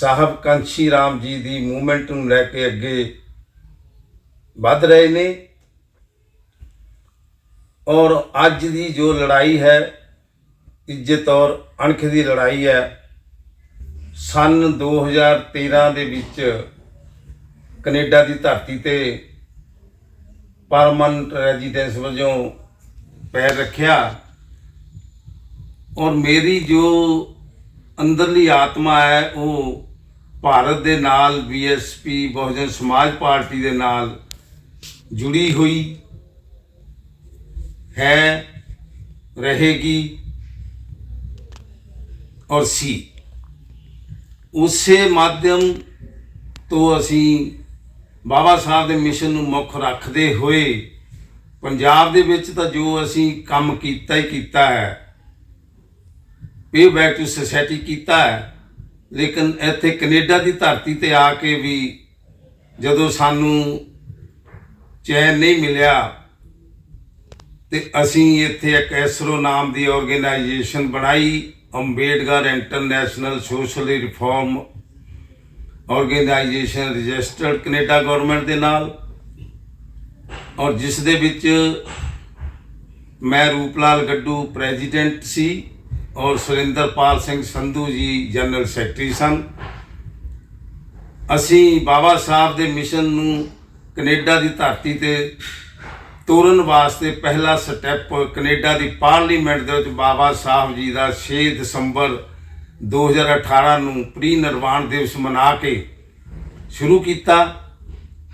ਸਾਹਿਬ ਕਾਂਸ਼ੀ ਰਾਮ ਜੀ ਦੀ movement ਨੂੰ ਲੈ ਕੇ ਅੱਗੇ ਵੱਧ ਰਹੇ ਨੇ। ਔਰ ਅੱਜ ਦੀ ਜੋ ਲੜਾਈ ਹੈ, ਇੱਜ਼ਤ ਔਰ ਅਣਖ ਦੀ ਲੜਾਈ ਹੈ, ਸਨ 2013 ਦੇ ਵਿੱਚ ਕੈਨੇਡਾ ਦੀ ਧਰਤੀ ਤੇ ਪਰਮਨੈਂਟ ਰੈਜ਼ੀਡੈਂਸ ਵਜੋਂ ਪੈਰ ਰੱਖਿਆ। ਔਰ ਮੇਰੀ ਜੋ ਅੰਦਰਲੀ ਆਤਮਾ ਹੈ, ਉਹ ਭਾਰਤ ਦੇ ਨਾਲ ਬੀਐਸਪੀ ਬਹੁਜਨ ਸਮਾਜ ਪਾਰਟੀ ਦੇ ਨਾਲ ਜੁੜੀ ਹੋਈ ਹੈ, ਰਹੇਗੀ ਔਰ ਸੀ। ਉਸੇ ਮਾਧਿਅਮ ਤੋਂ ਅਸੀਂ ਬਾਬਾ ਸਾਹਿਬ ਦੇ ਮਿਸ਼ਨ ਨੂੰ ਮੁੱਖ ਰੱਖਦੇ ਹੋਏ ਪੰਜਾਬ ਦੇ ਵਿੱਚ ਤਾਂ ਜੋ ਅਸੀਂ ਕੰਮ ਕੀਤਾ ਹੀ ਕੀਤਾ ਹੈ ਪੇ ਬੈਕ ਟੂ ਸੋਸਾਇਟੀ ਕੀਤਾ ਹੈ ਲੇਕਿਨ ਇੱਥੇ ਕੈਨੇਡਾ ਦੀ ਧਰਤੀ ਤੇ ਆ ਕੇ ਵੀ ਜਦੋਂ ਸਾਨੂੰ ਚੈਨ ਨਹੀਂ ਮਿਲਿਆ ਤੇ ਅਸੀਂ ਇੱਥੇ ਇੱਕ ਐਸਰੋ ਨਾਮ ਦੀ ਆਰਗੇਨਾਈਜੇਸ਼ਨ ਬਣਾਈ, Ambedkar international social reform organisation registered Canada government ਦੇ ਨਾਲ ਔਰ ਜਿਸ ਦੇ ਵਿੱਚ ਮੈਂ ਰੂਪਲਾਲ ਗੱਡੂ ਪ੍ਰੈਜ਼ੀਡੈਂਟ ਸੀ। ਔਰ ਸੁਰਿੰਦਰਪਾਲ ਸਿੰਘ ਸੰਧੂ ਜੀ ਜਨਰਲ ਸੈਕਟਰੀ ਸਨ। ਅਸੀਂ ਬਾਬਾ ਸਾਹਿਬ ਦੇ ਮਿਸ਼ਨ ਨੂੰ ਕੈਨੇਡਾ ਦੀ ਧਰਤੀ ਤੇ ਤੋਰਨ ਵਾਸਤੇ ਪਹਿਲਾ ਸਟੈਪ ਕੈਨੇਡਾ ਦੀ ਪਾਰਲੀਮੈਂਟ ਦੇ ਵਿੱਚ ਬਾਬਾ ਸਾਹਿਬ ਜੀ ਦਾ 6 ਦਸੰਬਰ 2018 ਨੂੰ ਪ੍ਰੀ ਨਿਰਵਾਣ ਦਿਵਸ ਮਨਾ ਕੇ ਸ਼ੁਰੂ ਕੀਤਾ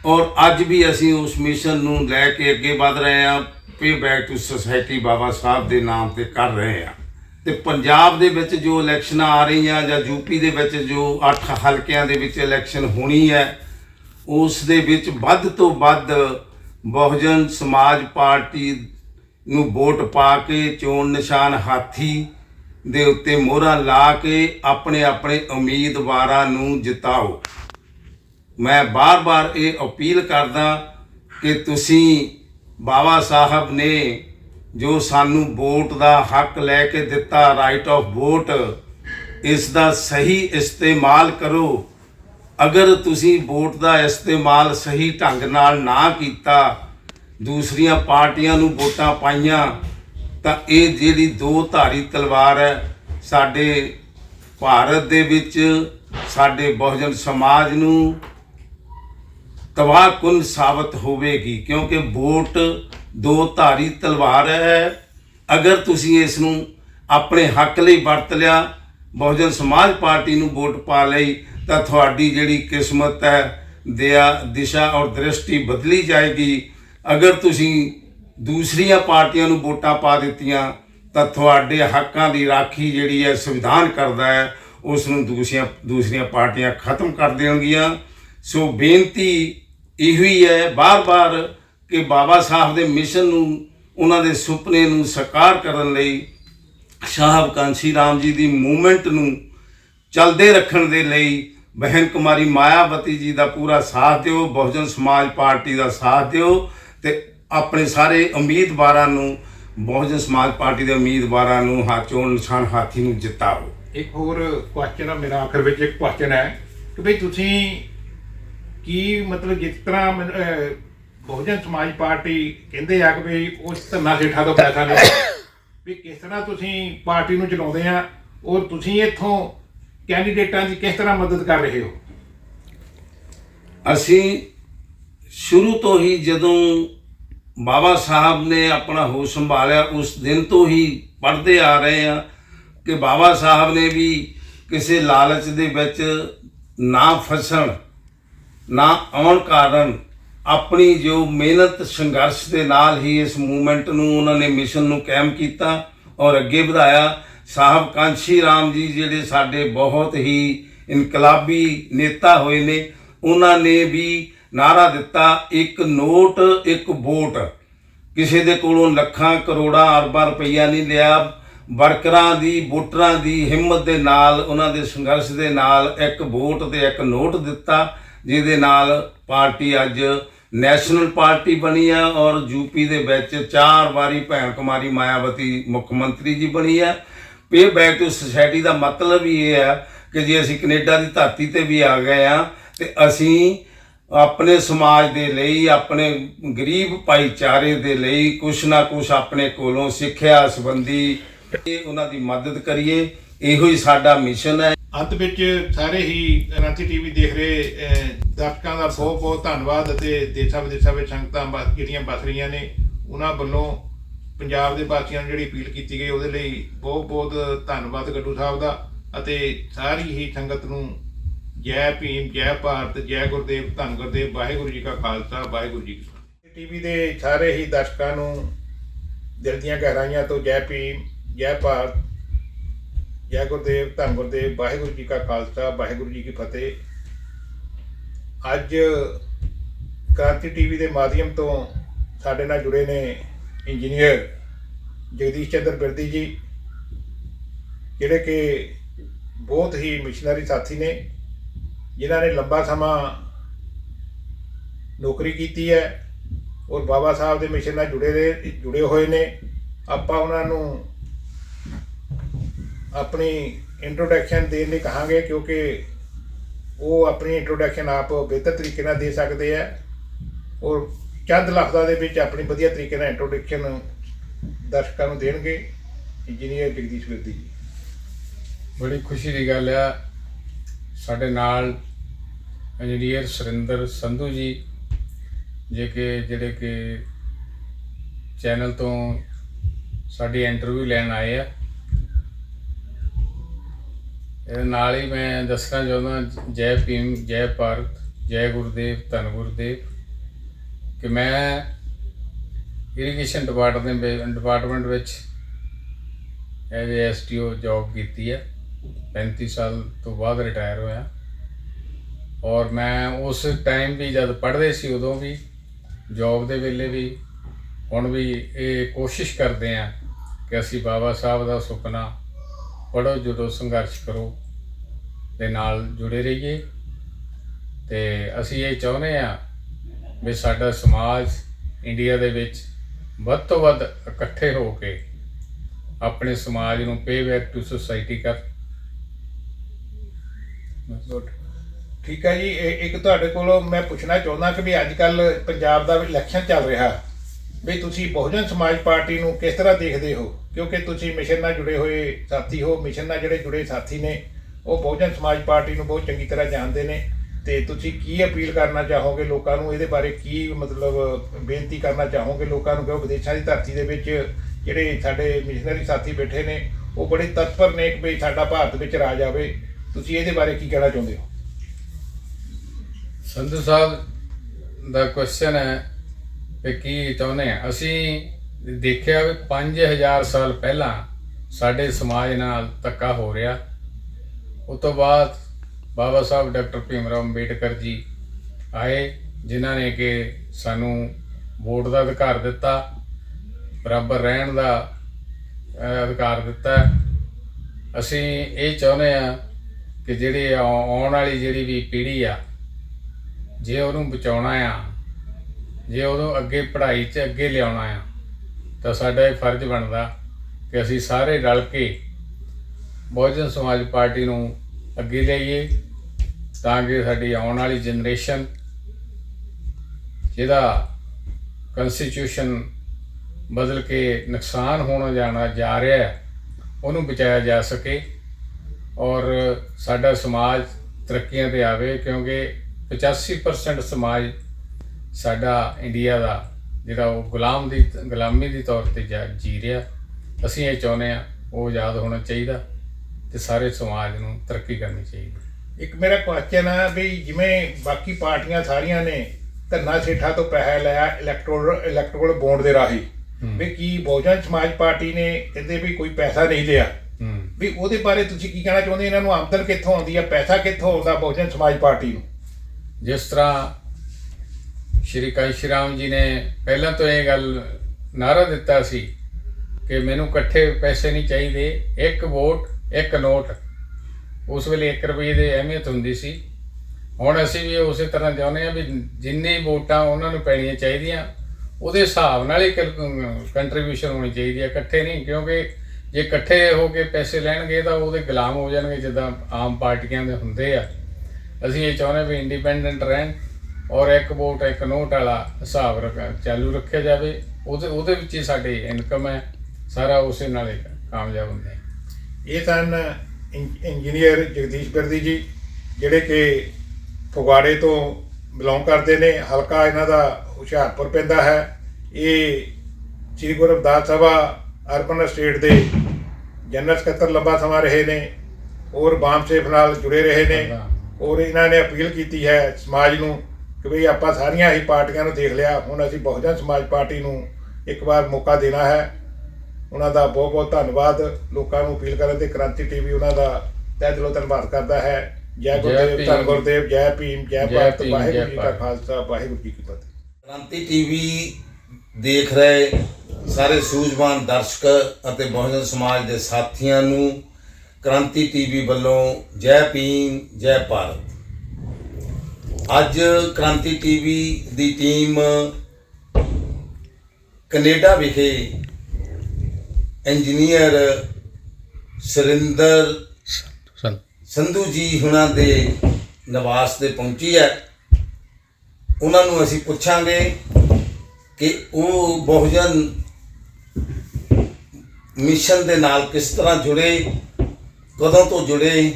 ਔਰ ਅੱਜ ਵੀ ਅਸੀਂ ਉਸ ਮਿਸ਼ਨ ਨੂੰ ਲੈ ਕੇ ਅੱਗੇ ਵਧ ਰਹੇ ਹਾਂ। Pay back to society Baba Sahib ਦੇ ਨਾਮ ਤੇ ਕਰ ਰਹੇ ਹਾਂ। ਤੇ ਪੰਜਾਬ ਦੇ ਵਿੱਚ ਜੋ ਇਲੈਕਸ਼ਨਾਂ ਆ ਰਹੀਆਂ ਜਾਂ ਯੂਪੀ ਦੇ ਵਿੱਚ ਜੋ 8 ਹਲਕਿਆਂ ਦੇ ਵਿੱਚ ਇਲੈਕਸ਼ਨ ਹੋਣੀ ਹੈ, ਉਸ ਦੇ ਵਿੱਚ ਵੱਧ ਤੋਂ ਵੱਧ ਬਹੁਜਨ ਸਮਾਜ ਪਾਰਟੀ ਨੂੰ ਵੋਟ ਪਾ ਕੇ ਚੋਣ ਨਿਸ਼ਾਨ ਹਾਥੀ ਦੇ ਉੱਤੇ ਮੋਹਰਾਂ ਲਾ ਕੇ ਆਪਣੇ ਆਪਣੇ ਉਮੀਦਵਾਰਾਂ ਨੂੰ ਜਿਤਾਓ। ਮੈਂ ਬਾਰ-ਬਾਰ ਇਹ ਅਪੀਲ ਕਰਦਾ ਕਿ ਤੁਸੀਂ ਬਾਬਾ ਸਾਹਿਬ ਨੇ ਜੋ ਸਾਨੂੰ ਵੋਟ ਦਾ ਹੱਕ ਲੈ ਕੇ ਦਿੱਤਾ ਰਾਈਟ ਆਫ ਵੋਟ ਇਸ ਦਾ ਸਹੀ ਇਸਤੇਮਾਲ ਕਰੋ। ਅਗਰ ਤੁਸੀਂ ਵੋਟ ਦਾ ਇਸਤੇਮਾਲ ਸਹੀ ਢੰਗ ਨਾਲ ਨਾ ਕੀਤਾ, ਦੂਸਰੀਆਂ ਪਾਰਟੀਆਂ ਨੂੰ ਵੋਟਾਂ ਪਾਈਆਂ, ਤਾਂ ਇਹ ਜਿਹੜੀ ਦੋ ਧਾਰੀ ਤਲਵਾਰ ਹੈ, ਸਾਡੇ ਭਾਰਤ ਦੇ ਵਿੱਚ, ਸਾਡੇ ਬਹੁਜਨ ਸਮਾਜ ਨੂੰ ਤਬਾਹਕੁਨ ਸਾਬਤ ਹੋਵੇਗੀ, ਕਿਉਂਕਿ ਵੋਟ ਦੋ ਧਾਰੀ ਤਲਵਾਰ ਹੈ। ਅਗਰ ਤੁਸੀਂ ਇਸ ਨੂੰ ਆਪਣੇ ਹੱਕ ਲਈ ਵਰਤ ਲਿਆ, ਬਹੁਜਨ ਸਮਾਜ ਪਾਰਟੀ ਨੂੰ ਵੋਟ ਪਾ ਲਈ, ਤਾਂ ਤੁਹਾਡੀ ਜਿਹੜੀ ਕਿਸਮਤ ਹੈ, ਦਿਆ, ਦਿਸ਼ਾ ਔਰ ਦ੍ਰਿਸ਼ਟੀ ਬਦਲੀ ਜਾਏਗੀ। ਅਗਰ ਤੁਸੀਂ ਦੂਸਰੀਆਂ ਪਾਰਟੀਆਂ ਨੂੰ ਵੋਟਾਂ ਪਾ ਦਿੱਤੀਆਂ, ਤਾਂ ਤੁਹਾਡੇ ਹੱਕਾਂ ਦੀ ਰਾਖੀ ਜਿਹੜੀ ਹੈ, ਸੰਵਿਧਾਨ ਕਰਦਾ ਹੈ। ਉਸ ਨੂੰ ਦੂਸਰੀਆਂ ਦੂਸਰੀਆਂ ਪਾਰਟੀਆਂ ਖਤਮ ਕਰ ਦੇਣਗੀਆਂ। ਸੋ ਬੇਨਤੀ ਇਹੋ ਹੀ ਹੈ, ਬਾਰ-ਬਾਰ ਕਿ ਬਾਬਾ ਸਾਹਿਬ ਦੇ ਮਿਸ਼ਨ ਨੂੰ, ਉਹਨਾਂ ਦੇ ਸੁਪਨੇ ਨੂੰ ਸਾਕਾਰ ਕਰਨ ਲਈ ਸਾਹਿਬ ਕਾਂਸ਼ੀ ਰਾਮ ਜੀ ਦੀ ਮੂਵਮੈਂਟ ਨੂੰ ਚਲਦੇ ਰੱਖਣ ਦੇ ਲਈ ਬਹਿਨ ਕੁਮਾਰੀ ਮਾਇਆਵਤੀ ਜੀ ਦਾ ਪੂਰਾ ਸਾਥ ਦਿਓ, ਬਹੁਜਨ ਸਮਾਜ ਪਾਰਟੀ ਦਾ ਸਾਥ ਦਿਓ ਤੇ ਆਪਣੇ ਸਾਰੇ ਉਮੀਦਵਾਰਾਂ ਨੂੰ, ਬਹੁਜਨ ਸਮਾਜ ਪਾਰਟੀ ਦੇ ਉਮੀਦਵਾਰਾਂ ਨੂੰ ਹੱਥ ਚੋਣ ਨਿਸ਼ਾਨ ਹਾਥੀ ਨੂੰ ਜਿਤਾਓ। ਇੱਕ ਹੋਰ ਕੁਐਸਚਨ ਆ, ਮੇਰਾ ਆਖਰ ਵਿੱਚ ਇੱਕ ਕੁਐਸਚਨ ਹੈ ਕਿ ਭਈ ਤੁਸੀਂ ਕੀ ਮਤਲਬ ਜਿਸ ਤਰ੍ਹਾਂ ਮਨ- ਬਹੁਜਨ ਸਮਾਜ ਪਾਰਟੀ ਕਹਿੰਦੇ ਆ ਕਿ ਵੀ ਉਸ ਧਰਨਾ ਸੇਠਾ ਤੋਂ ਪੈਸਾ ਲਿਆ। ਵੀ ਕਿਸ ਤਰ੍ਹਾਂ ਤੁਸੀਂ ਪਾਰਟੀ ਨੂੰ ਚਲਾਉਂਦੇ ਆ ਔਰ ਤੁਸੀਂ ਇੱਥੋਂ ਕੈਂਡੀਡੇਟਾਂ ਦੀ ਕਿਸ ਤਰ੍ਹਾਂ ਮਦਦ ਕਰ ਰਹੇ ਹੋ? ਅਸੀਂ ਸ਼ੁਰੂ ਤੋਂ ਹੀ ਜਦੋਂ ਬਾਬਾ ਸਾਹਿਬ ਨੇ ਆਪਣਾ ਹੋਸ਼ ਸੰਭਾਲਿਆ, ਉਸ ਦਿਨ ਤੋਂ ਹੀ ਪੜ੍ਹਦੇ ਆ ਰਹੇ ਆ ਕਿ ਬਾਬਾ ਸਾਹਿਬ ਨੇ ਵੀ ਕਿਸੇ ਲਾਲਚ ਦੇ ਵਿੱਚ ਨਾ ਫਸਣ, ਨਾ ਆਉਣ ਕਾਰਨ ਆਪਣੀ ਜੋ ਮਿਹਨਤ ਸੰਘਰਸ਼ ਦੇ ਨਾਲ ਹੀ ਇਸ ਮੂਵਮੈਂਟ ਨੂੰ ਉਹਨਾਂ ਨੇ ਮਿਸ਼ਨ ਨੂੰ ਕਾਇਮ ਕੀਤਾ ਔਰ ਅੱਗੇ ਵਧਾਇਆ, ਸਾਹਿਬ ਕਾਂਸ਼ੀ ਰਾਮ ਜੀ ਜਿਹੜੇ ਸਾਡੇ ਬਹੁਤ ਹੀ ਇਨਕਲਾਬੀ ਨੇਤਾ ਹੋਏ ਨੇ, ਉਹਨਾਂ ਨੇ ਵੀ ਨਾਰਾ ਦਿੱਤਾ, ਇੱਕ ਨੋਟ, ਇੱਕ ਵੋਟ। ਕਿਸੇ ਦੇ ਕੋਲੋਂ ਲੱਖਾਂ, ਕਰੋੜਾਂ, ਅਰਬਾਂ ਰੁਪਈਆ ਨਹੀਂ ਲਿਆ। ਵਰਕਰਾਂ ਦੀ, ਵੋਟਰਾਂ ਦੀ ਹਿੰਮਤ ਦੇ ਨਾਲ, ਉਹਨਾਂ ਦੇ ਸੰਘਰਸ਼ ਦੇ ਨਾਲ ਇੱਕ ਵੋਟ ਤੇ ਇੱਕ ਨੋਟ ਦਿੱਤਾ, ਜਿਹਦੇ ਨਾਲ ਪਾਰਟੀ ਅੱਜ ਨੈਸ਼ਨਲ ਪਾਰਟੀ ਬਣੀ ਆ ਔਰ ਯੂਪੀ ਦੇ ਵਿੱਚ ਚਾਰ ਵਾਰੀ ਭੈਣ ਕੁਮਾਰੀ ਮਾਇਆਵਤੀ ਮੁੱਖ ਮੰਤਰੀ ਜੀ ਬਣੀ ਆ। ਪੇ ਬੈਕ ਟੂ ਸੋਸਾਇਟੀ ਦਾ ਮਤਲਬ ਹੀ ਇਹ ਹੈ ਕਿ ਜੇ ਅਸੀਂ ਕੈਨੇਡਾ ਦੀ ਧਰਤੀ ਤੇ ਵੀ ਆ ਗਏ ਆ, ਤੇ ਅਸੀਂ ਆਪਣੇ ਸਮਾਜ ਦੇ ਲਈ, ਆਪਣੇ ਗਰੀਬ ਭਾਈਚਾਰੇ ਦੇ ਲਈ ਕੁਛ ਨਾ ਕੁਛ ਆਪਣੇ ਕੋਲੋਂ ਸਿੱਖਿਆ ਸੰਬੰਧੀ ਉਹਨਾਂ ਦੀ ਮਦਦ ਕਰੀਏ। ਇਹੋ ਹੀ ਸਾਡਾ ਮਿਸ਼ਨ ਹੈ। ਅੰਤ ਵਿੱਚ ਸਾਰੇ ਹੀ ਰਾਂਚੀ ਟੀਵੀ ਦੇਖ ਰਹੇ ਦਰਸ਼ਕਾਂ ਦਾ ਬਹੁਤ ਬਹੁਤ ਧੰਨਵਾਦ ਅਤੇ ਦੇਸ਼ਾਂ ਵਿਦੇਸ਼ਾਂ ਵਿੱਚ ਸੰਗਤਾਂ ਬਸ ਜਿਹੜੀਆਂ ਬਸ ਰਹੀਆਂ ਨੇ, ਉਹਨਾਂ ਵੱਲੋਂ ਪੰਜਾਬ ਦੇ ਵਾਸੀਆਂ ਨੂੰ ਜਿਹੜੀ ਅਪੀਲ ਕੀਤੀ ਗਈ, ਉਹਦੇ ਲਈ ਬਹੁਤ ਬਹੁਤ ਧੰਨਵਾਦ ਗੱਡੂ ਸਾਹਿਬ ਦਾ ਅਤੇ ਸਾਰੀ ਹੀ ਸੰਗਤ ਨੂੰ ਜੈ ਭੀਮ, ਜੈ ਭਾਰਤ, ਜੈ ਗੁਰਦੇਵ, ਧੰਨ ਗੁਰਦੇਵ, ਵਾਹਿਗੁਰੂ ਜੀ ਕਾ ਖਾਲਸਾ, ਵਾਹਿਗੁਰੂ ਜੀ ਕੀ ਫਤਿਹ। ਟੀਵੀ ਦੇ ਸਾਰੇ ਹੀ ਦਰਸ਼ਕਾਂ ਨੂੰ ਦਿਲ ਦੀਆਂ ਗਹਿਰਾਈਆਂ ਤੋਂ ਜੈ ਭੀਮ, ਜੈ ਭਾਰਤ ਜੈ ਗੁਰਦੇਵ, ਧੰਨ ਗੁਰਦੇਵ, ਵਾਹਿਗੁਰੂ ਜੀ ਕਾ ਖਾਲਸਾ, ਵਾਹਿਗੁਰੂ ਜੀ ਕੀ ਫਤਿਹ। ਅੱਜ ਕ੍ਰਾਂਤੀ ਟੀਵੀ ਦੇ ਮਾਧਿਅਮ ਤੋਂ ਸਾਡੇ ਨਾਲ ਜੁੜੇ ਨੇ ਇੰਜੀਨੀਅਰ ਜਗਦੀਸ਼ ਚੰਦਰ ਬਿਰਦੀ ਜੀ, ਜਿਹੜੇ ਕਿ ਬਹੁਤ ਹੀ ਮਿਸ਼ਨਰੀ ਸਾਥੀ ਨੇ, ਜਿਨ੍ਹਾਂ ਨੇ ਲੰਬਾ ਸਮਾਂ ਨੌਕਰੀ ਕੀਤੀ ਹੈ ਔਰ ਬਾਬਾ ਸਾਹਿਬ ਦੇ ਮਿਸ਼ਨ ਨਾਲ ਜੁੜੇ ਰਹੇ ਜੁੜੇ ਹੋਏ ਨੇ। ਆਪਾਂ ਉਹਨਾਂ ਨੂੰ ਆਪਣੀ ਇੰਟਰੋਡਕਸ਼ਨ ਦੇਣ ਲਈ ਕਹਾਂਗੇ ਕਿਉਂਕਿ ਉਹ ਆਪਣੀ ਇੰਟਰੋਡਕਸ਼ਨ ਆਪ ਬਿਹਤਰ ਤਰੀਕੇ ਨਾਲ ਦੇ ਸਕਦੇ ਆ ਔਰ ਚੰਦ ਲਫ਼ਜ਼ਾਂ ਦੇ ਵਿੱਚ ਆਪਣੀ ਵਧੀਆ ਤਰੀਕੇ ਨਾਲ ਇੰਟਰੋਡਕਸ਼ਨ ਦਰਸ਼ਕਾਂ ਨੂੰ ਦੇਣਗੇ ਇੰਜੀਨੀਅਰ ਜਗਦੀਸ਼ ਵਿਰਦੀ ਜੀ। ਬੜੀ ਖੁਸ਼ੀ ਦੀ ਗੱਲ ਆ। ਸਾਡੇ ਨਾਲ ਇੰਜੀਨੀਅਰ ਸੁਰਿੰਦਰ ਸੰਧੂ ਜੀ, ਜੇ ਕਿ ਜਿਹੜੇ ਕਿ ਚੈਨਲ ਤੋਂ ਸਾਡੀ ਇੰਟਰਵਿਊ ਲੈਣ ਆਏ ਆ। ਇਹਦੇ ਨਾਲ ਹੀ ਮੈਂ ਦੱਸਣਾ ਚਾਹੁੰਦਾ, ਜੈ ਭੀਮ, ਜੈ ਭਾਰਤ, ਜੈ ਗੁਰਦੇਵ, ਧੰਨ ਗੁਰਦੇਵ। ਕਿ ਮੈਂ ਇਰੀਗੇਸ਼ਨ ਡਿਪਾਰਟਮੈਂਟ ਦੇ ਡਿਪਾਰਟਮੈਂਟ ਵਿੱਚ ਐਜ਼ ਐਸਟੀਓ ਜੌਬ ਕੀਤੀ ਹੈ 35 ਸਾਲ ਤੋਂ ਬਾਅਦ ਰਿਟਾਇਰ ਹੋਇਆ। ਔਰ ਮੈਂ ਉਸ ਟਾਈਮ ਵੀ ਜਦ ਪੜ੍ਹਦੇ ਸੀ ਉਦੋਂ ਵੀ ਜੌਬ ਦੇ ਵੇਲੇ ਵੀ, ਹੁਣ ਵੀ ਇਹ ਕੋਸ਼ਿਸ਼ ਕਰਦੇ ਆ ਕਿ ਅਸੀਂ ਬਾਬਾ ਸਾਹਿਬ ਦਾ ਸੁਪਨਾ ਪੜੋ ਜੁੜੋ, ਸੰਘਰਸ਼ ਕਰੋ ਦੇ ਨਾਲ ਜੁੜੇ ਰਹੀਏ। ਤੇ ਅਸੀਂ ਇਹ ਚਾਹੁੰਦੇ ਆ ਵੀ ਸਾਡਾ ਸਮਾਜ ਇੰਡੀਆ ਦੇ ਵਿੱਚ ਵੱਧ ਤੋਂ ਵੱਧ ਇਕੱਠੇ ਹੋ ਕੇ ਆਪਣੇ ਸਮਾਜ ਨੂੰ ਪੇ ਬੈਕ ਟੂ ਸੋਸਾਇਟੀ ਕਰ। ਠੀਕ ਹੈ ਜੀ, ਇਹ- ਇੱਕ ਤੁਹਾਡੇ ਕੋਲੋਂ ਮੈਂ ਪੁੱਛਣਾ ਚਾਹੁੰਦਾ ਕਿ ਵੀ ਅੱਜ ਕੱਲ ਪੰਜਾਬ ਦਾ ਇਲੈਕਸ਼ਨ ਚੱਲ ਰਿਹਾ। ਵੀ ਤੁਸੀਂ ਬਹੁਜਨ ਸਮਾਜ ਪਾਰਟੀ ਨੂੰ ਕਿਸ ਤਰ੍ਹਾਂ ਦੇਖਦੇ ਹੋ? ਕਿਉਂਕਿ ਤੁਸੀਂ ਮਿਸ਼ਨ ਨਾਲ ਜੁੜੇ ਹੋਏ ਸਾਥੀ ਹੋ, ਮਿਸ਼ਨ ਨਾਲ ਜਿਹੜੇ ਜੁੜੇ ਸਾਥੀ ਨੇ, ਉਹ ਬਹੁਜਨ ਸਮਾਜ ਪਾਰਟੀ ਨੂੰ ਬਹੁਤ ਚੰਗੀ ਤਰ੍ਹਾਂ ਜਾਣਦੇ ਨੇ ਤੇ ਤੁਸੀਂ ਕੀ ਅਪੀਲ ਕਰਨਾ ਚਾਹੋਗੇ ਲੋਕਾਂ ਨੂੰ? ਇਹਦੇ ਬਾਰੇ ਕੀ ਮਤਲਬ ਬੇਨਤੀ ਕਰਨਾ ਚਾਹੋਗੇ ਲੋਕਾਂ ਨੂੰ? ਕਿ ਉਹ ਵਿਦੇਸ਼ਾਂ ਦੀ ਧਰਤੀ ਦੇ ਵਿੱਚ ਜਿਹੜੇ ਸਾਡੇ ਮਿਸ਼ਨਰੀ ਸਾਥੀ ਬੈਠੇ ਨੇ, ਉਹ ਬੜੇ ਤਤਪਰ ਨੇ ਕਿ ਵੀ ਸਾਡਾ ਭਾਰਤ ਵਿੱਚ ਰਾਜ ਆਵੇ। ਤੁਸੀਂ ਇਹਦੇ ਬਾਰੇ ਕੀ ਕਹਿਣਾ ਚਾਹੁੰਦੇ ਹੋ? ਸੰਧੂ ਸਾਹਿਬ, ਦਾ ਕੁਐਸਚਨ ਹੈ ਕਿ ਕੀ ਚਾਹੁੰਦੇ ਆ? ਅਸੀਂ ਦੇਖਿਆ ਵੀ 5000 ਸਾਲ ਪਹਿਲਾਂ ਸਾਡੇ ਸਮਾਜ ਨਾਲ ਧੱਕਾ ਹੋ ਰਿਹਾ। ਉਸ ਤੋਂ ਬਾਅਦ ਬਾਬਾ ਸਾਹਿਬ ਡਾਕਟਰ ਭੀਮ ਰਾਓ ਅੰਬੇਡਕਰ ਜੀ ਆਏ, ਜਿਨ੍ਹਾਂ ਨੇ ਕਿ ਸਾਨੂੰ ਵੋਟ ਦਾ ਅਧਿਕਾਰ ਦਿੱਤਾ, ਬਰਾਬਰ ਰਹਿਣ ਦਾ ਅਧਿਕਾਰ ਦਿੱਤਾ। ਅਸੀਂ ਇਹ ਚਾਹੁੰਦੇ ਆ ਕਿ ਜਿਹੜੇ ਆਉ- ਆਉਣ ਵਾਲੀ ਜਿਹੜੀ ਵੀ ਪੀੜ੍ਹੀ ਆ, ਜੇ ਉਹਨੂੰ ਬਚਾਉਣਾ ਆ, ਜੇ ਉਹਨੂੰ ਅੱਗੇ ਪੜ੍ਹਾਈ 'ਚ ਅੱਗੇ ਲਿਆਉਣਾ ਆ ਤਾਂ ਸਾਡਾ ਇਹ ਫਰਜ਼ ਬਣਦਾ ਕਿ ਅਸੀਂ ਸਾਰੇ ਰਲ ਕੇ ਬਹੁਜਨ ਸਮਾਜ ਪਾਰਟੀ ਨੂੰ ਅੱਗੇ ਲਿਆਈਏ ਤਾਂ ਕਿ ਸਾਡੀ ਆਉਣ ਵਾਲੀ ਜਨਰੇਸ਼ਨ ਜਿਹਦਾ ਕਨਸਟੀਟਿਊਸ਼ਨ ਬਦਲ ਕੇ ਨੁਕਸਾਨ ਹੋਣਾ ਜਾਣਾ ਜਾ ਰਿਹਾ ਹੈ, ਉਹਨੂੰ ਬਚਾਇਆ ਜਾ ਸਕੇ ਔਰ ਸਾਡਾ ਸਮਾਜ ਤਰੱਕੀਆਂ ਤੇ ਆਵੇ ਕਿਉਂਕਿ 85% ਸਮਾਜ ਸਾਡਾ ਇੰਡੀਆ ਦਾ ਜਿਹੜਾ ਉਹ ਗੁਲਾਮ ਦੀ ਗੁਲਾਮੀ ਦੀ ਤੌਰ ਤੇ ਜਾ- ਜੀ ਰਿਹਾ ਅਸੀਂ ਇਹ ਚਾਹੁੰਦੇ ਆ ਉਹ ਆਜ਼ਾਦ ਹੋਣਾ ਚਾਹੀਦਾ ਤੇ ਸਾਰੇ ਸਮਾਜ ਨੂੰ ਤਰੱਕੀ ਕਰਨੀ ਚਾਹੀਦੀ। ਇੱਕ ਮੇਰਾ ਕੁਐਸਚਨ ਹੈ ਵੀ ਜਿਵੇਂ ਬਾਕੀ ਪਾਰਟੀਆਂ ਸਾਰੀਆਂ ਨੇ ਧੰਨਾ ਸੇਠਾ ਤੋਂ ਪੈਸਾ ਲਿਆ ਇਲੈਕਟ੍ਰੋਲ ਇਲੈਕਟ੍ਰੋਲ ਬੌਂਡ ਦੇ ਰਾਹੀਂ। ਵੀ ਕੀ ਬਹੁਜਨ ਸਮਾਜ ਪਾਰਟੀ ਨੇ ਕਹਿੰਦੇ ਵੀ ਕੋਈ ਪੈਸਾ ਨਹੀਂ ਲਿਆ? ਵੀ ਉਹਦੇ ਬਾਰੇ ਤੁਸੀਂ ਕੀ ਕਹਿਣਾ ਚਾਹੁੰਦੇ? ਇਹਨਾਂ ਨੂੰ ਆਮਦਨ ਕਿੱਥੋਂ ਆਉਂਦੀ ਹੈ ਪੈਸਾ ਕਿੱਥੋਂ ਆਉਂਦਾ ਬਹੁਜਨ ਸਮਾਜ ਪਾਰਟੀ ਨੂੰ? ਜਿਸ ਤਰ੍ਹਾਂ ਸ਼੍ਰੀ ਕਾਈ ਰਾਮ ਜੀ ਨੇ ਪਹਿਲਾਂ ਤੋਂ ਇਹ ਗੱਲ ਨਾਰਾ ਦਿੱਤਾ ਸੀ ਕਿ ਮੈਨੂੰ ਇਕੱਠੇ ਪੈਸੇ ਨਹੀਂ ਚਾਹੀਦੇ, ਇੱਕ ਵੋਟ, ਇੱਕ ਨੋਟ। ਉਸ ਵੇਲੇ 1 ਰੁਪਏ ਦੀ ਅਹਿਮੀਅਤ ਹੁੰਦੀ ਸੀ। ਹੁਣ ਅਸੀਂ ਵੀ ਉਸੇ ਤਰ੍ਹਾਂ ਚਾਹੁੰਦੇ ਹਾਂ ਵੀ ਜਿੰਨੀ ਵੋਟਾਂ ਉਹਨਾਂ ਨੂੰ ਪੈਣੀਆਂ ਚਾਹੀਦੀਆਂ, ਉਹਦੇ ਹਿਸਾਬ ਨਾਲ ਹੀ ਕੰਟਰੀਬਿਊਸ਼ਨ ਹੋਣੀ ਚਾਹੀਦੀ ਹੈ, ਇਕੱਠੇ ਨਹੀਂ, ਕਿਉਂਕਿ ਜੇ ਇਕੱਠੇ ਹੋ ਕੇ ਪੈਸੇ ਲੈਣਗੇ ਤਾਂ ਉਹਦੇ ਗੁਲਾਮ ਹੋ ਜਾਣਗੇ ਜਿੱਦਾਂ ਆਮ ਪਾਰਟੀਆਂ ਦੇ ਹੁੰਦੇ ਆ। ਅਸੀਂ ਇਹ ਚਾਹੁੰਦੇ ਵੀ ਇੰਡੀਪੈਂਡੈਂਟ ਰਹਿਣ। ਔਰ ਇੱਕ ਵੋਟ ਇੱਕ ਨੋਟ ਵਾਲਾ ਹਿਸਾਬ ਰੱਖ ਚਾਲੂ ਰੱਖਿਆ ਜਾਵੇ ਉਹਦੇ ਉਹਦੇ ਵਿੱਚ ਹੀ ਸਾਡੀ ਇਨਕਮ ਹੈ ਸਾਰਾ ਉਸੇ ਨਾਲ ਹੀ ਕਾਮਯਾਬ ਹੁੰਦੇ ਹਾਂ। ਇਹ ਇੰਜ- ਇੰਜੀਨੀਅਰ ਜਗਦੀਸ਼ ਬਿਰਦੀ ਜੀ ਜਿਹੜੇ ਕਿ ਫਗਵਾੜੇ ਤੋਂ ਬਿਲੋਂਗ ਕਰਦੇ ਨੇ ਹਲਕਾ ਇਹਨਾਂ ਦਾ ਹੁਸ਼ਿਆਰਪੁਰ ਪੈਂਦਾ ਹੈ। ਇਹ ਸ੍ਰੀ ਗੁਰੂ ਰਵਿਦਾਸ ਸਭਾ ਅਰਬਨ ਸਟੇਟ ਦੇ ਜਨਰਲ ਸਕੱਤਰ ਲੰਬਾ ਸਮਾਂ ਰਹੇ ਨੇ ਔਰ ਬਾਮ ਸੇਫ ਨਾਲ ਜੁੜੇ ਰਹੇ ਨੇ ਔਰ ਇਹਨਾਂ ਨੇ ਅਪੀਲ ਕੀਤੀ ਹੈ ਸਮਾਜ ਨੂੰ ਕਿ ਵੀ ਆਪਾਂ ਸਾਰੀਆਂ ਹੀ ਪਾਰਟੀਆਂ ਨੂੰ ਦੇਖ ਲਿਆ ਹੁਣ ਅਸੀਂ ਬਹੁਜਨ ਸਮਾਜ ਪਾਰਟੀ ਨੂੰ ਇੱਕ ਵਾਰ ਮੌਕਾ ਦੇਣਾ ਹੈ। ਉਹਨਾਂ ਦਾ ਬਹੁਤ ਬਹੁਤ ਧੰਨਵਾਦ। ਲੋਕਾਂ ਨੂੰ ਅਪੀਲ ਕਰਨ ਤੇ ਕ੍ਰਾਂਤੀ ਟੀਵੀ ਉਹਨਾਂ ਦਾ ਤਹਿ ਦਿਲੋਂ ਧੰਨਵਾਦ ਕਰਦਾ ਹੈ। ਜੈ ਗੁਰਦੇਵ। ਧੰਨ ਗੁਰਦੇਵ ਜੈ ਭੀਮ ਜੈ ਭਾਰਤ ਵਾਹਿਗੁਰੂ ਜੈ ਕਾ। ਖਾਲਸਾ ਵਾਹਿਗੁਰੂ ਜੀ ਕੀ ਫਤਿਹ। ਕ੍ਰਾਂਤੀ ਟੀਵੀ ਦੇਖ ਰਹੇ ਸਾਰੇ ਸੂਝਵਾਨ ਦਰਸ਼ਕ ਅਤੇ ਬਹੁਜਨ ਸਮਾਜ ਦੇ ਸਾਥੀਆਂ ਨੂੰ ਕ੍ਰਾਂਤੀ ਟੀਵੀ ਵੱਲੋਂ ਜੈ ਭੀਮ ਜੈ ਭਾਰਤ। ਅੱਜ ਕ੍ਰਾਂਤੀ ਟੀਵੀ ਦੀ ਟੀਮ ਕੈਨੇਡਾ ਵਿਖੇ ਇੰਜੀਨੀਅਰ ਸੁਰਿੰਦਰ ਸੰਧੂ ਜੀ ਹੁਣਾਂ ਦੇ ਨਿਵਾਸ ਤੇ ਪਹੁੰਚੀ ਹੈ। ਉਹਨਾਂ ਨੂੰ ਅਸੀਂ ਪੁੱਛਾਂਗੇ ਕਿ ਉਹ ਬਹੁਜਨ ਮਿਸ਼ਨ ਦੇ ਨਾਲ ਕਿਸ ਤਰ੍ਹਾਂ ਜੁੜੇ ਕਦੋਂ ਤੋਂ ਜੁੜੇ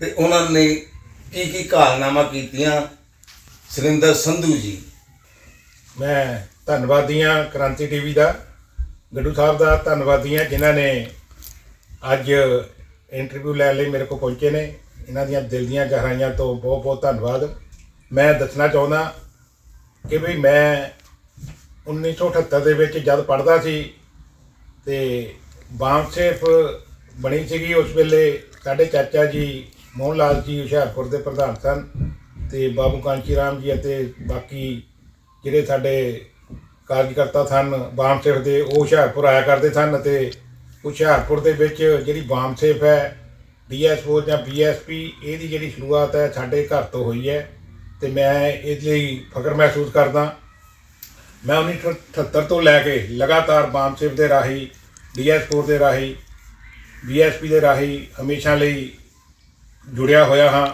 ਤੇ ਉਹਨਾਂ ਨੇ ਕੀ ਕੀ ਕਾਰਨਾਮਾ ਕੀਤੀਆਂ ਸੁਰਿੰਦਰ ਸੰਧੂ ਜੀ? ਮੈਂ ਧੰਨਵਾਦੀ ਹਾਂ ਕ੍ਰਾਂਤੀ ਟੀਵੀ ਦਾ, ਗੱਡੂ ਸਾਹਿਬ ਦਾ ਧੰਨਵਾਦੀ ਹਾਂ, ਜਿਨ੍ਹਾਂ ਨੇ ਅੱਜ ਇੰਟਰਵਿਊ ਲੈਣ ਲਈ ਮੇਰੇ ਕੋਲ ਪਹੁੰਚੇ ਨੇ। ਇਹਨਾਂ ਦੀਆਂ ਦਿਲ ਦੀਆਂ ਗਹਿਰਾਈਆਂ ਤੋਂ ਬਹੁਤ ਬਹੁਤ ਧੰਨਵਾਦ। ਮੈਂ ਦੱਸਣਾ ਚਾਹੁੰਦਾ ਕਿ ਵੀ ਮੈਂ 1978 ਦੇ ਵਿੱਚ ਜਦ ਪੜ੍ਹਦਾ ਸੀ ਤੇ ਬਾਮਸੇਫ ਬਣੀ ਸੀਗੀ ਉਸ ਵੇਲੇ, ਸਾਡੇ ਚਾਚਾ ਜੀ ਮੋਹਨ ਲਾਲ ਜੀ ਹੁਸ਼ਿਆਰਪੁਰ ਦੇ ਪ੍ਰਧਾਨ ਸਨ ਤੇ ਬਾਬੂ ਕਾਂਚੀ ਰਾਮ ਜੀ ਅਤੇ ਬਾਕੀ ਜਿਹੜੇ ਸਾਡੇ ਕਾਰਜਕਰਤਾ ਸਨ, ਬਾਮ ਸੇਫ ਦੇ, ਉਹ ਹੁਸ਼ਿਆਰਪੁਰ ਆਇਆ ਕਰਦੇ ਸਨ ਅਤੇ ਹੁਸ਼ਿਆਰਪੁਰ ਦੇ ਵਿੱਚ ਜਿਹੜੀ ਬਾਮ ਸੇਫ ਹੈ ਡੀਐਸਓ ਜਾਂ ਬੀਐਸਪੀ ਇਹਦੀ ਜਿਹੜੀ ਸ਼ੁਰੂਆਤ ਹੈ ਸਾਡੇ ਘਰ ਤੋਂ ਹੋਈ ਹੈ ਤੇ ਮੈਂ ਇਸ ਲਈ ਫਖਰ ਮਹਿਸੂਸ ਕਰਦਾ। ਮੈਂ 1978 ਤੋਂ ਲੈ ਕੇ ਲਗਾਤਾਰ ਬਾਮ ਸੇਫ ਦੇ ਰਾਹੀਂ ਡੀਐਸਪੋਰ ਦੇ ਰਾਹੀਂ ਬੀਐਸਪੀ ਦੇ ਰਾਹੀਂ ਹਮੇਸ਼ਾ ਲਈ ਜੁੜਿਆ ਹੋਇਆ ਹਾਂ,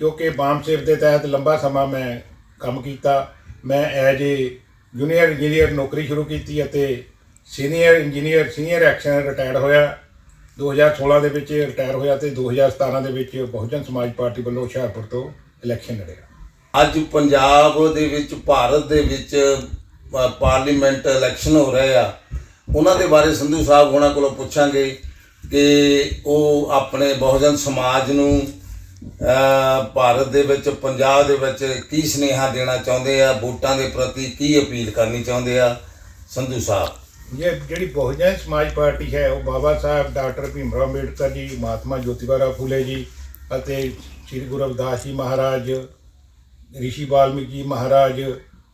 ਕਿਉਂਕਿ ਬਾਮ ਬਾਮਸੇਫ ਦੇ ਤਹਿਤ ਲੰਬਾ ਸਮਾਂ ਮੈਂ ਕੰਮ ਕੀਤਾ। ਮੈਂ ਐਜ ਏ ਜੂਨੀਅਰ ਇੰਜੀਨੀਅਰ ਨੌਕਰੀ ਸ਼ੁਰੂ ਕੀਤੀ ਅਤੇ senior engineer senior XEN retire ਹੋਇਆ। 2016 ਦੇ ਵਿੱਚ ਰਿਟਾਇਰ ਹੋਇਆ ਤੇ 2017 ਦੇ ਵਿੱਚ ਬਹੁਜਨ ਸਮਾਜ ਪਾਰਟੀ ਵੱਲੋਂ ਹੁਸ਼ਿਆਰਪੁਰ ਤੋਂ ਇਲੈਕਸ਼ਨ ਲੜਿਆ। ਅੱਜ ਪੰਜਾਬ ਦੇ ਵਿੱਚ, ਭਾਰਤ ਦੇ ਵਿੱਚ ਪਾਰਲੀਮੈਂਟ ਇਲੈਕਸ਼ਨ ਹੋ ਰਹੇ ਆ। ਉਹਨਾਂ ਦੇ ਬਾਰੇ ਸੰਧੂ ਸਾਹਿਬ ਉਹਨਾਂ ਕੋਲੋਂ ਪੁੱਛਾਂਗੇ। ਕਿ ਉਹ ਆਪਣੇ ਬਹੁਜਨ ਸਮਾਜ ਨੂੰ ਭਾਰਤ ਦੇ ਵਿੱਚ, ਪੰਜਾਬ ਦੇ ਵਿੱਚ ਕੀ ਸੁਨੇਹਾ ਦੇਣਾ ਚਾਹੁੰਦੇ ਆ, ਵੋਟਾਂ ਦੇ ਪ੍ਰਤੀ ਕੀ ਅਪੀਲ ਕਰਨੀ ਚਾਹੁੰਦੇ ਆ? ਸੰਧੂ ਸਾਹਿਬ। ਇਹ ਜਿਹੜੀ ਬਹੁਜਨ ਸਮਾਜ ਪਾਰਟੀ ਹੈ, ਉਹ ਬਾਬਾ ਸਾਹਿਬ, ਡਾਕਟਰ ਭੀਮ ਰਾਓ ਅੰਬੇਡਕਰ ਜੀ, ਮਹਾਤਮਾ ਜੋਤੀਬਾ ਰਾਓ ਫੂਲੇ ਜੀ ਅਤੇ ਸ੍ਰੀ ਗੁਰੂ ਰਵਿਦਾਸ ਜੀ ਮਹਾਰਾਜ, ਰਿਸ਼ੀ ਵਾਲਮੀਕੀ ਜੀ ਮਹਾਰਾਜ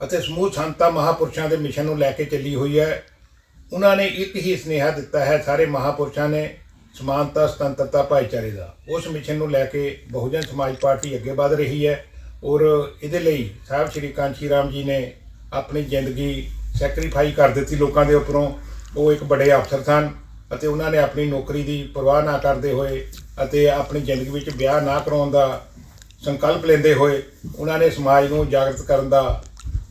ਅਤੇ ਸਮੂਹ ਸੰਤਾਂ ਮਹਾਪੁਰਸ਼ਾਂ ਦੇ ਮਿਸ਼ਨ ਨੂੰ ਲੈ ਕੇ ਚੱਲੀ ਹੋਈ ਹੈ। ਉਹਨਾਂ ਨੇ ਇੱਕ ਹੀ ਸੁਨੇਹਾ ਦਿੱਤਾ ਹੈ, ਸਾਰੇ ਮਹਾਪੁਰਸ਼ਾਂ ਨੇ ਸਮਾਨਤਾ, ਸੁਤੰਤਰਤਾ, ਭਾਈਚਾਰੇ ਦਾ। ਉਸ ਮਿਸ਼ਨ ਨੂੰ ਲੈ ਕੇ ਬਹੁਜਨ ਸਮਾਜ ਪਾਰਟੀ ਅੱਗੇ ਵਧ ਰਹੀ ਹੈ ਔਰ ਇਹਦੇ ਲਈ ਸਾਹਿਬ ਸ਼੍ਰੀ ਕਾਂਚੀ ਰਾਮ ਜੀ ਨੇ ਆਪਣੀ ਜ਼ਿੰਦਗੀ ਸੈਕਰੀਫਾਈ ਕਰ ਦਿੱਤੀ ਲੋਕਾਂ ਦੇ ਉੱਪਰੋਂ। ਉਹ ਇੱਕ ਵੱਡੇ ਅਫਸਰ ਸਨ ਅਤੇ ਉਹਨਾਂ ਨੇ ਆਪਣੀ ਨੌਕਰੀ ਦੀ ਪਰਵਾਹ ਨਾ ਕਰਦੇ ਹੋਏ ਅਤੇ ਆਪਣੀ ਜ਼ਿੰਦਗੀ ਵਿੱਚ ਵਿਆਹ ਨਾ ਕਰਾਉਣ ਦਾ ਸੰਕਲਪ ਲੈਂਦੇ ਹੋਏ ਉਹਨਾਂ ਨੇ ਸਮਾਜ ਨੂੰ ਜਾਗਰਤ ਕਰਨ ਦਾ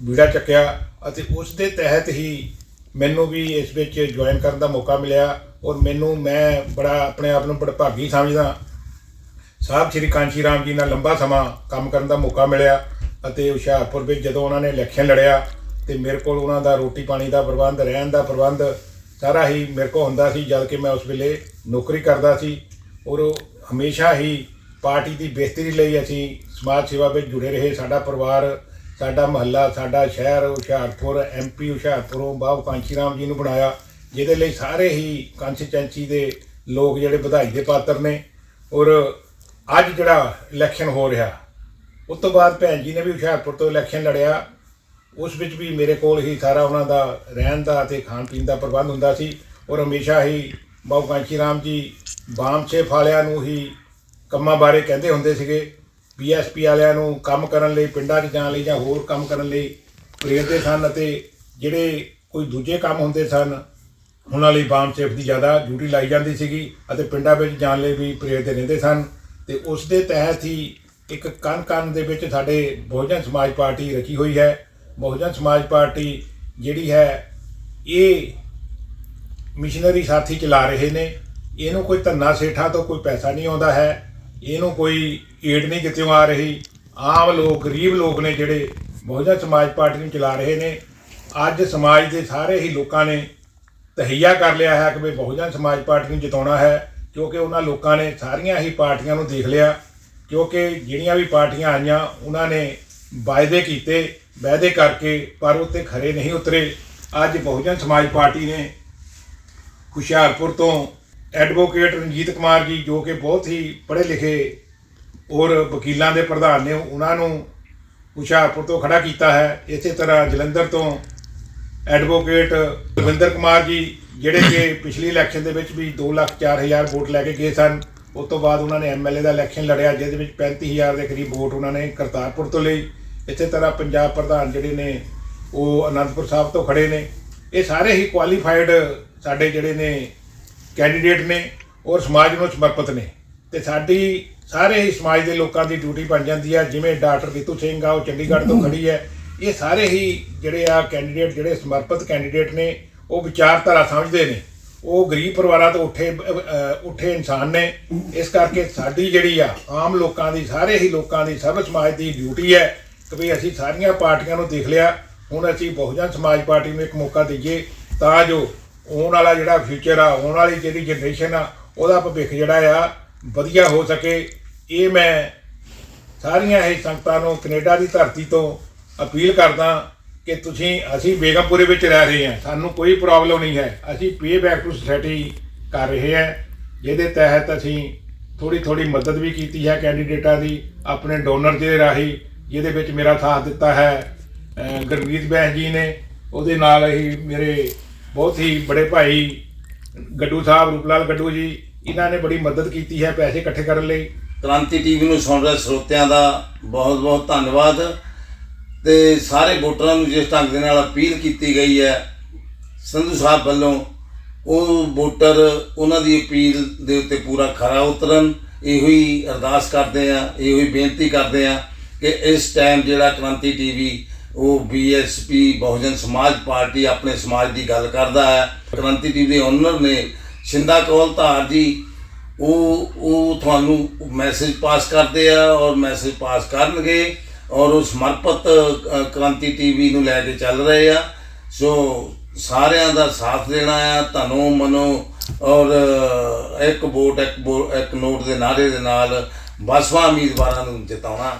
ਬੀੜਾ ਚੱਕਿਆ ਅਤੇ ਉਸ ਦੇ ਤਹਿਤ ਹੀ ਮੈਨੂੰ ਵੀ ਇਸ ਵਿੱਚ ਜੁਆਇਨ ਕਰਨ ਦਾ ਮੌਕਾ ਮਿਲਿਆ ਔਰ ਮੈਨੂੰ ਮੈਂ ਬੜਾ ਆਪਣੇ ਆਪ ਨੂੰ ਬੜਭਾਗੀ ਸਮਝਦਾ। ਸਾਹਿਬ ਸ਼੍ਰੀ ਕਾਂਚੀ ਰਾਮ ਜੀ ਨਾਲ ਲੰਬਾ ਸਮਾਂ ਕੰਮ ਕਰਨ ਦਾ ਮੌਕਾ ਮਿਲਿਆ ਅਤੇ ਹੁਸ਼ਿਆਰਪੁਰ ਵਿੱਚ ਜਦੋਂ ਉਹਨਾਂ ਨੇ ਇਲੈਕਸ਼ਨ ਲੜਿਆ ਤੇ ਮੇਰੇ ਕੋਲ ਉਹਨਾਂ ਦਾ ਰੋਟੀ ਪਾਣੀ ਦਾ ਪ੍ਰਬੰਧ, ਰਹਿਣ ਦਾ ਪ੍ਰਬੰਧ ਸਾਰਾ ਹੀ ਮੇਰੇ ਕੋਲ ਹੁੰਦਾ ਸੀ ਜਦ ਕਿ ਮੈਂ ਉਸ ਵੇਲੇ ਨੌਕਰੀ ਕਰਦਾ ਸੀ ਔਰ ਹਮੇਸ਼ਾ ਹੀ ਪਾਰਟੀ ਦੀ ਬਿਹਤਰੀ ਲਈ ਅਸੀਂ ਸਮਾਜ ਸੇਵਾ ਵਿੱਚ ਜੁੜੇ ਰਹੇ, ਸਾਡਾ ਪਰਿਵਾਰ ਸਾਡਾ ਮਹੱਲਾ, ਸਾਡਾ ਸ਼ਹਿਰ, ਹੁਸ਼ਿਆਰਪੁਰ ਐਮਪੀ ਹੁਸ਼ਿਆਰਪੁਰੋਂ ਬਾਬੂ ਕਾਂਚੀ ਰਾਮ ਜੀ ਨੂੰ ਬਣਾਇਆ, ਜਿਹਦੇ ਲਈ ਸਾਰੇ ਹੀ ਕੰਸਟੀਚੁਐਂਸੀ ਦੇ ਲੋਕ ਜਿਹੜੇ ਵਧਾਈ ਦੇ ਪਾਤਰ ਨੇ। ਔਰ ਅੱਜ ਜਿਹੜਾ ਇਲੈਕਸ਼ਨ ਹੋ ਰਿਹਾ, ਉਸ ਤੋਂ ਬਾਅਦ ਭੈਣ ਜੀ ਨੇ ਵੀ ਹੁਸ਼ਿਆਰਪੁਰ ਤੋਂ ਇਲੈਕਸ਼ਨ ਲੜਿਆ। ਉਸ ਵਿੱਚ ਵੀ ਮੇਰੇ ਕੋਲ ਹੀ ਸਾਰਾ ਉਹਨਾਂ ਦਾ ਰਹਿਣ ਦਾ ਤੇ ਖਾਣ ਪੀਣ ਦਾ ਪ੍ਰਬੰਧ ਹੁੰਦਾ ਸੀ। ਔਰ ਹਮੇਸ਼ਾ ਹੀ ਬਾਬੂ ਕਾਂਚੀ ਰਾਮ ਜੀ ਬਾਮ ਛੇ ਫਾਲਿਆਂ ਨੂੰ ਹੀ ਕੰਮਾਂ ਬਾਰੇ ਕਹਿੰਦੇ ਹੁੰਦੇ ਸੀਗੇ। ਬੀਐਸਪੀ ਵਾਲਿਆਂ ਨੂੰ ਕੰਮ ਕਰਨ ਲਈ, ਪਿੰਡਾਂ 'ਚ ਜਾਣ ਲਈ ਜਾਂ ਹੋਰ ਕੰਮ ਕਰਨ ਲਈ ਪ੍ਰੇਰਦੇ ਸਨ ਅਤੇ ਜਿਹੜੇ ਕੋਈ ਦੂਜੇ ਕੰਮ ਹੁੰਦੇ ਸਨ, ਉਹਨਾਂ ਲਈ ਬਾਮ ਸੇਫ ਦੀ ਜ਼ਿਆਦਾ ਡਿਊਟੀ ਲਾਈ ਜਾਂਦੀ ਸੀਗੀ ਅਤੇ ਪਿੰਡਾਂ ਵਿੱਚ ਜਾਣ ਲਈ ਵੀ ਪ੍ਰੇਰਦੇ ਰਹਿੰਦੇ ਸਨ। ਤੇ ਉਸ ਦੇ ਤਹਿਤ ਹੀ ਇੱਕ ਕਨ ਕਨ ਦੇ ਵਿੱਚ ਸਾਡੇ ਬਹੁਜਨ ਸਮਾਜ ਪਾਰਟੀ ਰਚੀ ਹੋਈ ਹੈ। ਬਹੁਜਨ ਸਮਾਜ ਪਾਰਟੀ ਜਿਹੜੀ ਹੈ, ਇਹ ਮਿਸ਼ਨਰੀ ਸਾਥੀ ਚਲਾ ਰਹੇ ਨੇ। ਇਹਨੂੰ ਕੋਈ ਧੰਨਾ ਸੇਠਾ ਤੋਂ ਕੋਈ ਪੈਸਾ ਨਹੀਂ ਆਉਂਦਾ ਹੈ। ਇਹਨੂੰ ਕੋਈ ਏਡ ਨਹੀਂ ਕਿਤੇੋਂ ਆ ਰਹੀ। ਆਮ ਲੋਕ, ਗਰੀਬ ਲੋਕ ਨੇ ਜਿਹੜੇ ਬਹੁਜਨ ਸਮਾਜ ਪਾਰਟੀ ਨੂੰ ਚਲਾ ਰਹੇ ਨੇ। ਅੱਜ ਸਮਾਜ ਦੇ ਸਾਰੇ ਹੀ ਲੋਕਾਂ ਨੇ ਤਹਈਆ ਕਰ ਲਿਆ ਹੈ ਕਿ ਵੀ ਬਹੁਜਨ ਸਮਾਜ ਪਾਰਟੀ ਨੂੰ ਜਿਤਾਉਣਾ ਹੈ, ਕਿਉਂਕਿ ਉਹਨਾਂ ਲੋਕਾਂ ਨੇ ਸਾਰੀਆਂ ਹੀ ਪਾਰਟੀਆਂ ਨੂੰ ਦੇਖ ਲਿਆ। ਕਿਉਂਕਿ ਜਿਹੜੀਆਂ ਵੀ ਪਾਰਟੀਆਂ ਆਈਆਂ, ਉਹਨਾਂ ਨੇ ਵਾਅਦੇ ਕੀਤੇ, ਵਾਅਦੇ ਕਰਕੇ, ਪਰ ਉੱਤੇ ਖਰੇ ਨਹੀਂ ਉਤਰੇ। ਅੱਜ ਬਹੁਜਨ ਸਮਾਜ ਪਾਰਟੀ ਨੇ ਹੁਸ਼ਿਆਰਪੁਰ ਤੋਂ ਐਡਵੋਕੇਟ ਰਣਜੀਤ ਕੁਮਾਰ ਜੀ ਜੋ ਕਿ ਬਹੁਤ ਹੀ ਪੜ੍ਹੇ ਲਿਖੇ ਔਰ ਵਕੀਲਾਂ ਦੇ ਪ੍ਰਧਾਨ ਨੇ, ਉਹਨਾਂ ਨੂੰ ਹੁਸ਼ਿਆਰਪੁਰ ਤੋਂ ਖੜਾ ਕੀਤਾ ਹੈ। ਇਸੇ ਤਰ੍ਹਾਂ ਜਲੰਧਰ ਤੋਂ ਐਡਵੋਕੇਟ ਰਵਿੰਦਰ ਕੁਮਾਰ ਜੀ, ਜਿਹੜੇ ਕਿ ਪਿਛਲੀ ਇਲੈਕਸ਼ਨ ਦੇ ਵਿੱਚ ਵੀ 2 ਲੱਖ 4000 ਵੋਟ ਲੈ ਕੇ ਗਏ ਸਨ, ਉਸ ਤੋਂ ਬਾਅਦ ਉਹਨਾਂ ਨੇ ਐਮਐਲਏ ਦਾ ਇਲੈਕਸ਼ਨ ਲੜਿਆ, ਜਿਹਦੇ ਵਿੱਚ 35000 ਦੇ ਕਰੀਬ ਵੋਟ ਉਹਨਾਂ ਨੇ ਕਰਤਾਰਪੁਰ ਤੋਂ ਲਈ। ਇਸੇ ਤਰ੍ਹਾਂ ਪੰਜਾਬ ਪ੍ਰਧਾਨ ਜਿਹੜੇ ਨੇ, ਉਹ ਅਨੰਦਪੁਰ ਸਾਹਿਬ ਤੋਂ ਖੜੇ ਨੇ। ਇਹ ਸਾਰੇ ਹੀ ਕੁਆਲੀਫਾਈਡ ਸਾਡੇ ਜਿਹੜੇ ਨੇ ਕੈਂਡੀਡੇਟ ਨੇ ਔਰ ਸਮਾਜ ਨੂੰ ਸਮਰਪਿਤ ਨੇ। ਤੇ ਸਾਡੀ ਸਾਰੇ ਹੀ ਸਮਾਜ ਦੇ ਲੋਕਾਂ ਦੀ ਡਿਊਟੀ ਬਣ ਜਾਂਦੀ ਹੈ ਜਿਵੇਂ ਡਾਕਟਰ ਰੀਤੂ ਸਿੰਘ ਆ, ਉਹ ਚੰਡੀਗੜ੍ਹ ਤੋਂ ਖੜੀ ਹੈ। ਇਹ ਸਾਰੇ ਹੀ ਜਿਹੜੇ ਆ ਕੈਂਡੀਡੇਟ, ਜਿਹੜੇ ਸਮਰਪਿਤ ਕੈਂਡੀਡੇਟ ਨੇ, ਉਹ ਵਿਚਾਰਧਾਰਾ ਸਮਝਦੇ ਨੇ। ਉਹ ਗਰੀਬ ਪਰਿਵਾਰਾਂ ਤੋਂ ਉੱਠੇ ਉੱਠੇ ਇਨਸਾਨ ਨੇ। ਇਸ ਕਰਕੇ ਸਾਡੀ ਜਿਹੜੀ ਆ, ਆਮ ਲੋਕਾਂ ਦੀ, ਸਾਰੇ ਹੀ ਲੋਕਾਂ ਦੀ ਸਭ ਸਮਾਜ ਦੀ ਡਿਊਟੀ ਹੈ ਕਿ ਵੀ ਅਸੀਂ ਸਾਰੀਆਂ ਪਾਰਟੀਆਂ ਨੂੰ ਦੇਖ ਲਿਆ। ਹੁਣ ਅਸੀਂ ਬਹੁਜਨ ਸਮਾਜ ਪਾਰਟੀ ਨੂੰ ਇੱਕ ਮੌਕਾ ਦਈਏ ਤਾਂ ਜੋ ਆਉਣ ਵਾਲਾ ਜਿਹੜਾ ਫਿਊਚਰ ਆ, ਆਉਣ ਵਾਲੀ ਜਿਹੜੀ ਜਨਰੇਸ਼ਨ ਆ, ਉਹਦਾ ਭਵਿੱਖ ਜਿਹੜਾ ਆ, ਵਧੀਆ ਹੋ ਸਕੇ। ਇਹ ਮੈਂ ਸਾਰੀਆਂ ਇਹ ਸੰਗਤਾਂ ਨੂੰ ਕੈਨੇਡਾ ਦੀ ਧਰਤੀ ਤੋਂ ਅਪੀਲ ਕਰਦਾ ਕਿ ਤੁਸੀਂ, ਅਸੀਂ ਬੇਗਮਪੁਰੇ ਵਿੱਚ ਰਹਿ ਰਹੇ ਹਾਂ। ਸਾਨੂੰ ਕੋਈ ਪ੍ਰੋਬਲਮ ਨਹੀਂ ਹੈ। ਅਸੀਂ ਪੇ ਬੈਕ ਟੂ ਸੋਸਾਇਟੀ ਕਰ ਰਹੇ ਹਾਂ। ਜਿਹਦੇ ਤਹਿਤ ਅਸੀਂ ਥੋੜੀ ਥੋੜੀ ਮਦਦ ਵੀ ਕੀਤੀ ਹੈ ਕੈਂਡੀਡੇਟਾਂ ਦੀ, ਆਪਣੇ ਡੋਨਰ ਦੇ ਰਾਹੀਂ, ਜਿਹਦੇ ਵਿੱਚ ਮੇਰਾ ਸਾਥ ਦਿੱਤਾ ਹੈ। ਗੁਰਮੀਤ ਬੈਂਸ ਜੀ ਨੇ, ਉਹਦੇ ਨਾਲ ਹੀ ਮੇਰੇ ਬਹੁਤ ਹੀ ਬੜੇ ਭਾਈ ਗੱਡੂ ਸਾਹਿਬ, ਰੂਪਲਾਲ ਗੱਡੂ ਜੀ, ਇਹਨਾਂ ਨੇ ਬੜੀ ਮਦਦ ਕੀਤੀ ਹੈ ਪੈਸੇ ਇਕੱਠੇ ਕਰਨ ਲਈ। ਕ੍ਰਾਂਤੀ ਟੀਵੀ ਨੂੰ ਸੁਣ ਰਹੇ ਸਰੋਤਿਆਂ ਦਾ ਬਹੁਤ ਬਹੁਤ ਧੰਨਵਾਦ ਤੇ ਸਾਰੇ ਵੋਟਰਾਂ ਨੂੰ ਜਿਸ ਢੰਗ ਦੇ ਨਾਲ ਅਪੀਲ ਕੀਤੀ ਗਈ ਹੈ, ਸੰਧੂ ਸਾਹਿਬ ਵੱਲੋਂ, ਉਹ ਵੋਟਰ ਉਹਨਾਂ ਦੀ ਅਪੀਲ ਦੇ ਉੱਤੇ ਪੂਰਾ ਖਰਾ ਉਤਰਨ। ਇਹੋ ਹੀ ਅਰਦਾਸ ਕਰਦੇ ਆ ਇਹੋ ਹੀ ਬੇਨਤੀ ਕਰਦੇ ਆ ਕਿ ਇਸ ਟਾਈਮ ਜਿਹੜਾ ਕ੍ਰਾਂਤੀ ਟੀਵੀ ਉਹ ਬੀਐਸਪੀ ਬਹੁਜਨ ਸਮਾਜ ਪਾਰਟੀ ਆਪਣੇ ਸਮਾਜ ਦੀ ਗੱਲ ਕਰਦਾ ਹੈ। ਕ੍ਰਾਂਤੀ ਟੀਵੀ ਦੇ ਓਨਰ ਨੇ ਸ਼ਿੰਦਾ ਕੌਲ ਧਾਰ ਜੀ ਉਹ ਉਹ ਤੁਹਾਨੂੰ ਮੈਸੇਜ ਪਾਸ ਕਰਦੇ ਆ ਔਰ ਮੈਸੇਜ ਪਾਸ ਕਰਨਗੇ ਔਰ ਉਹ ਸਮਰਪਿਤ ਅ, ਕ੍ਰਾਂਤੀ ਟੀਵੀ ਨੂੰ ਲੈ ਕੇ ਚੱਲ ਰਹੇ ਆ। ਸੋ ਸਾਰਿਆਂ ਦਾ ਸਾਥ ਦੇਣਾ ਆ ਧਨੋ ਮਨੋ ਔਰ ਇੱਕ ਵੋਟ ਇੱਕ ਵੋ- ਇੱਕ ਨੋਟ ਦੇ ਨਾਰੇ ਦੇ ਨਾਲ ਬਸਵਾ ਉਮੀਦਵਾਰਾਂ ਨੂੰ ਜਿਤਾਉਣਾ।